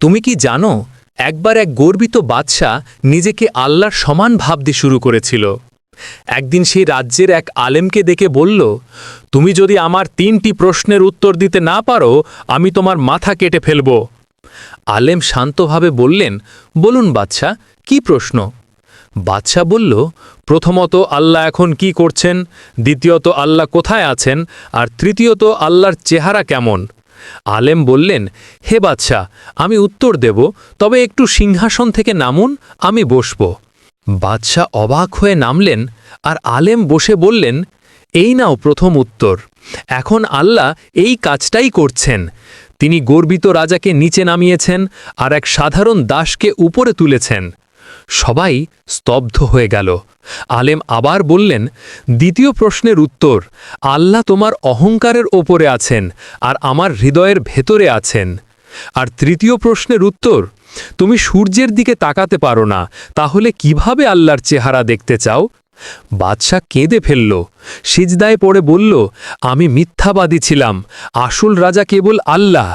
তুমি কি জানো, একবার এক গর্বিত বাদশাহ নিজেকে আল্লাহর সমান ভাবতে শুরু করেছিল। একদিন সেই রাজ্যের এক আলেমকে দেখে বলল, তুমি যদি আমার তিনটি প্রশ্নের উত্তর দিতে না পারো, আমি তোমার মাথা কেটে ফেলব। আলেম শান্তভাবে বললেন, বলুন বাদশাহ, কি প্রশ্ন? বাদশাহ বলল, প্রথমত আল্লাহ এখন কি করছেন? দ্বিতীয়ত আল্লাহ কোথায় আছেন? আর তৃতীয়ত আল্লাহর চেহারা কেমন? আলেম বললেন, হে বাদশাহ, আমি উত্তর দেব, তবে একটু সিংহাসন থেকে নামুন, আমি বসব। বাদশাহ অবাক হয়ে নামলেন, আর আলেম বসে বললেন, এই নাও প্রথম উত্তর, এখন আল্লাহ এই কাজটাই করছেন। তিনি গর্বিত রাজাকে নিচে নামিয়েছেন, আর এক সাধারণ দাসকে উপরে তুলেছেন। সবাই স্তব্ধ হয়ে গেল। আলেম আবার বললেন, দ্বিতীয় প্রশ্নের উত্তর, আল্লাহ তোমার অহংকারের ওপরে আছেন আর আমার হৃদয়ের ভেতরে আছেন। আর তৃতীয় প্রশ্নের উত্তর, তুমি সূর্যের দিকে তাকাতে পারো না, তাহলে কীভাবে আল্লাহর চেহারা দেখতে চাও? বাদশাহ কেঁদে ফেলল, সিজদায় পড়ে বলল, আমি মিথ্যাবাদী ছিলাম, আসল রাজা কেবল আল্লাহ।